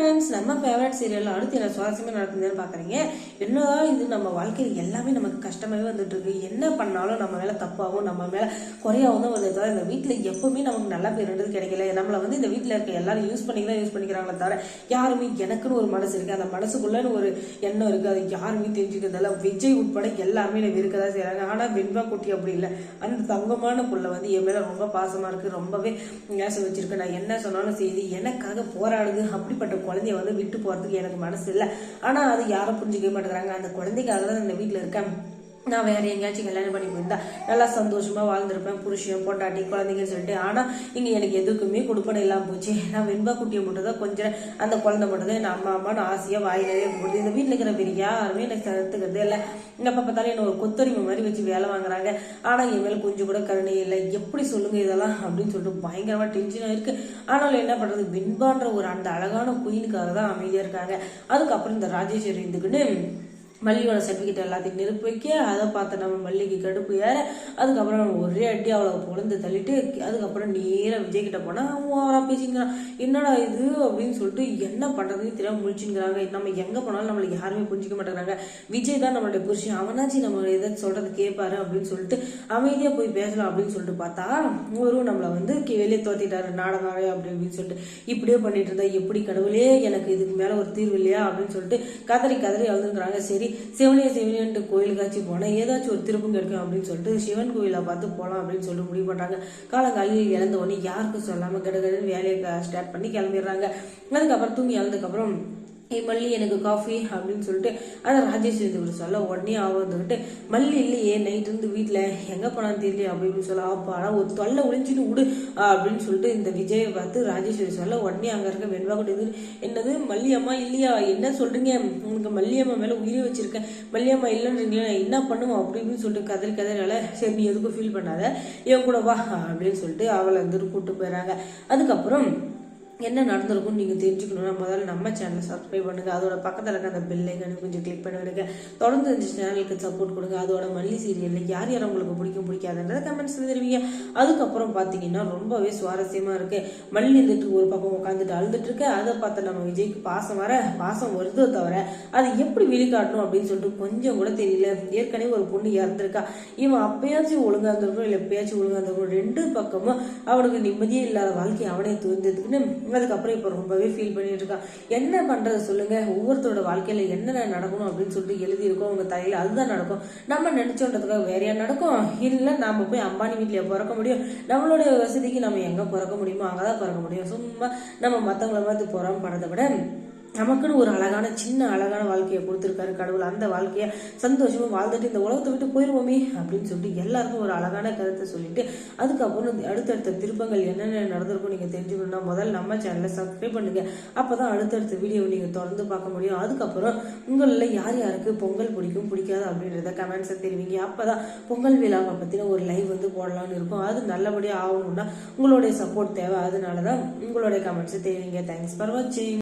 Bye. Friends நம்ம favourite serial அடுத்து என்ன சுவாரஸ்யமாக நடக்குதுன்னு பார்க்குறீங்க என்னதான் இது? நம்ம வாழ்க்கையில் எல்லாமே நமக்கு கஷ்டமாகவே வந்துட்டு இருக்கு என்ன பண்ணாலும் நம்ம மேலே தப்பாகவும் நம்ம மேலே குறையாகவும் தான் வருது தவிர இந்த வீட்டில் எப்பவுமே நமக்கு நல்ல பேருன்றது கிடைக்கல. நம்மளை வந்து இந்த வீட்டில் இருக்க எல்லாரும் யூஸ் பண்ணி தான் யூஸ் பண்ணிக்கிறாங்களே தவிர யாருமே எனக்குன்னு ஒரு மனசு இருக்குது அந்த மனசுக்குள்ளேன்னு ஒரு எண்ணம் இருக்குது அது யாருமே தெரிஞ்சுக்கிறதில்ல விஜய் உட்பட எல்லாமே என்னை வெறுக்க தான் செய்கிறாங்க ஆனால் வெண்பா குட்டி அப்படி இல்லை. அந்த தங்கமான புள்ள வந்து என் மேலே ரொம்ப பாசமாக இருக்குது ரொம்பவே நேசம் வச்சுருக்கு. நான் என்ன சொன்னாலும் செய்து எனக்காக போராடுது. அப்படிப்பட்ட குழந்தை குழந்தைய வந்து விட்டு போறதுக்கு எனக்கு மனசு இல்லை. ஆனா அது யாரும் புரிஞ்சுக்கவே மாட்டேங்கிறாங்க. அந்த குழந்தைக்காக தான் இந்த வீட்டில் இருக்கேன். நான் வேற எங்கேயாச்சும் கல்யாணம் பண்ணி போயிருந்தா நல்லா சந்தோஷமா வாழ்ந்திருப்பேன். புருஷன் பொண்டாட்டி குழந்தைங்கன்னு சொல்லிட்டு. ஆனா இங்க எனக்கு எதுக்குமே கொடுப்பனை இல்லாம போச்சு. நான் வெண்பா குட்டியை மட்டும் தான் கொஞ்சம் அந்த குழந்தை மட்டும் தான் என் அம்மா அம்மான்னு ஆசையா வாயிலே போடுது இந்த வீட்டில் இருக்கிற பெரிய யாருமே எனக்கு தடுத்துக்கிறதே இல்லை. எப்ப பார்த்தாலும் என்ன ஒரு கொத்தரிமை மாதிரி வச்சு வேலை வாங்குறாங்க. ஆனா என் மேல கொஞ்சம் கூட கருணை இல்லை. எப்படி சொல்லுங்க இதெல்லாம் அப்படின்னு சொல்லிட்டு பயங்கரமா டென்ஷனா இருக்கு. ஆனாலும் என்ன பண்றது? வெண்பான்ற ஒரு அந்த அழகான குயினுக்காக தான் அமைதியா இருக்காங்க. அதுக்கப்புறம் இந்த ராஜேஸ்வரி இதுக்குன்னு மல்லியோட சர்டிஃபிகேட் எல்லாத்தையும் நெருப்பு வைக்க அதை பார்த்து நம்ம மல்லிக்கு கடுப்பு ஏற அதுக்கப்புறம் ஒரே அடி அவளை பொழுந்து தள்ளிட்டு அதுக்கப்புறம் நேராக விஜய் கிட்ட அவன் ஓவரா பேசிங்கிறான் என்னடா இது? அப்படின்னு சொல்லிட்டு என்ன பண்ணுறதுன்னு தெரியாமல் முடிச்சுங்கிறாங்க நம்ம எங்கே போனாலும் நம்மளை யாருமே புரிஞ்சிக்க மாட்டேங்கிறாங்க. விஜய் தான் நம்மளுடைய புருஷன். அவனாச்சு நம்ம எதை சொல்கிறது கேட்பாரு அப்படின்னு சொல்லிட்டு அமைதியாக போய் பேசலாம். அப்படின்னு சொல்லிட்டு பார்த்தா ஒரு நம்மளை வந்து வெளியே தோத்திட்டாரு நாடகாரே அப்படி அப்படின்னு சொல்லிட்டு இப்படியே பண்ணிட்டு இருந்தா எப்படி கடவுளே எனக்கு இதுக்கு மேலே ஒரு தீர்வு இல்லையா? அப்படின்னு சொல்லிட்டு கதறி கதறி அழுதுங்கிறாங்க சரி சிவனிய சிவனேன்ட்டு கோயிலுக்காச்சும் போனால் ஏதாச்சும் ஒரு திருப்பம் கிடைக்கும் அப்படின்னு சொல்லிட்டு சிவன் கோயிலை பார்த்து போகலாம் அப்படின்னு சொல்லிட்டு முடிவு பண்ணுறாங்க காலங்காலையில் இழந்த உடனே யாருக்கும் சொல்லாமல் கடகடன்னு வேலையை ஸ்டார்ட் பண்ணி கிளம்பிடுறாங்க. அதுக்கப்புறம் தூங்கி இழந்ததுக்கப்புறம் ஏ மல்லி எனக்கு காஃபி அப்படின்னு சொல்லிட்டு ஆனால் ராஜேஷ் இவர் சொல்ல உடனே ஆவம் வந்துக்கிட்டு மல்லி இல்லையே நைட் வந்து வீட்டில் எங்கே போனான்னு தெரியல அப்படி இப்படின்னு சொல்ல அப்பா ஆனால் ஒரு தொல்லை ஒளிஞ்சிட்டு விடு அப்படின்னு சொல்லிட்டு இந்த விஜயை பார்த்து ராஜேஸ்வரி சொல்ல உடனே அங்கே இருக்க வெண்பா கூட இது என்னது மல்லியம்மா இல்லையா என்ன சொல்கிறீங்க உனக்கு மல்லியம்மா மேலே உயிரை வச்சுருக்கேன் மல்லியம்மா இல்லைன்றீங்களா நான் என்ன பண்ணுவோம் அப்படி இப்படின்னு சொல்லிட்டு கதறி கதறால சரி நீ எதுக்கும் ஃபீல் பண்ணாத என் கூட வா அப்படின்னு சொல்லிட்டு அவளை வந்துட்டு கூப்பிட்டு போயிடறாங்க. அதுக்கப்புறம் என்ன நடந்திருக்கும்னு நீங்கள் தெரிஞ்சுக்கணும்னா முதல்ல நம்ம சேனலை சப்ஸ்கிரைப் பண்ணுங்கள் அதோட பக்கத்தில் இருக்க அந்த பெல் கொஞ்சம் கிளிக் பண்ணி விடுங்க தொடர்ந்து இந்த சேனலுக்கு சப்போர்ட் கொடுங்க. அதோட மல்லி சீரியலில் யார் யார் உங்களுக்கு பிடிக்கும் பிடிக்காதுன்றத கமெண்ட்ஸில் தெரிவிங்க. அதுக்கப்புறம் பார்த்தீங்கன்னா ரொம்பவே சுவாரஸ்யமாக இருக்குது மல்லி இருந்துட்டு ஒரு பக்கம் உட்காந்துட்டு அழுதுட்டு அதை பார்த்து நம்ம விஜய்க்கு பாசம் வர பாசம் வருதோ தவிர அதை எப்படி வெளிக்காட்டணும் அப்படின்னு சொல்லிட்டு கொஞ்சம் கூட தெரியல. ஏற்கனவே ஒரு பொண்ணு இறந்துருக்கா. இவன் அப்பயாச்சும் ஒழுங்கா இருந்திருக்கும் இல்லை எப்பயாச்சும் ஒழுங்கா இருந்திருக்கும் ரெண்டு பக்கமும் அவனுக்கு நிம்மதியே இல்லாத வாழ்க்கை அவனே தூர்ந்ததுக்குன்னு அதுக்கப்புறம் இப்போ ரொம்பவே ஃபீல் பண்ணிட்டு இருக்கான் என்ன பண்ணுறது சொல்லுங்க. ஒவ்வொருத்தரோட வாழ்க்கையில் என்னென்ன நடக்கணும் அப்படின்னு சொல்லிட்டு எழுதியிருக்கோம். அவங்க தலையில் அதுதான் நடக்கும். நம்ம நினச்சோன்றதுக்காக வேறையா நடக்கும்? இல்லை நம்ம போய் அம்பானி வீட்டில் பிறக்க முடியும். நம்மளுடைய வசதிக்கு நம்ம எங்கே பிறக்க முடியுமோ அங்கதான் பிறக்க முடியும். சும்மா நம்ம மற்றவங்கள பார்த்து புறம்படுறதை விட நமக்குன்னு ஒரு அழகான சின்ன அழகான வாழ்க்கையை கொடுத்துருக்காரு கடவுள். அந்த வாழ்க்கையை சந்தோஷமா வாழ்ந்துட்டு இந்த உலகத்தை விட்டு போயிடுவோமே அப்படின்னு சொல்லிட்டு எல்லாருக்கும் ஒரு அழகான கருத்தை சொல்லிட்டு அதுக்கப்புறம் அடுத்தடுத்த திருப்பங்கள் என்னென்ன நடந்திருக்கும் நீங்க தெரிஞ்சுக்கணும்னா முதல்ல நம்ம சேனலை சப்ஸ்கிரைப் பண்ணுங்க. அப்பதான் அடுத்தடுத்த வீடியோ நீங்க தொடர்ந்து பார்க்க முடியும். அதுக்கப்புறம் உங்களில் யார் யாருக்கு பொங்கல் பிடிக்கும் பிடிக்காது அப்படின்றத கமெண்ட்ஸை தெரிவிங்க. அப்பதான் பொங்கல் விழாவை பத்தின ஒரு லைவ் வந்து போடலாம்னு இருக்கும். அது நல்லபடியாக ஆகணும்னா உங்களுடைய சப்போர்ட் தேவை. அதனால தான் உங்களுடைய கமெண்ட்ஸை தெரிவிங்க. தேங்க்ஸ் ஃபார் வாட்சிங்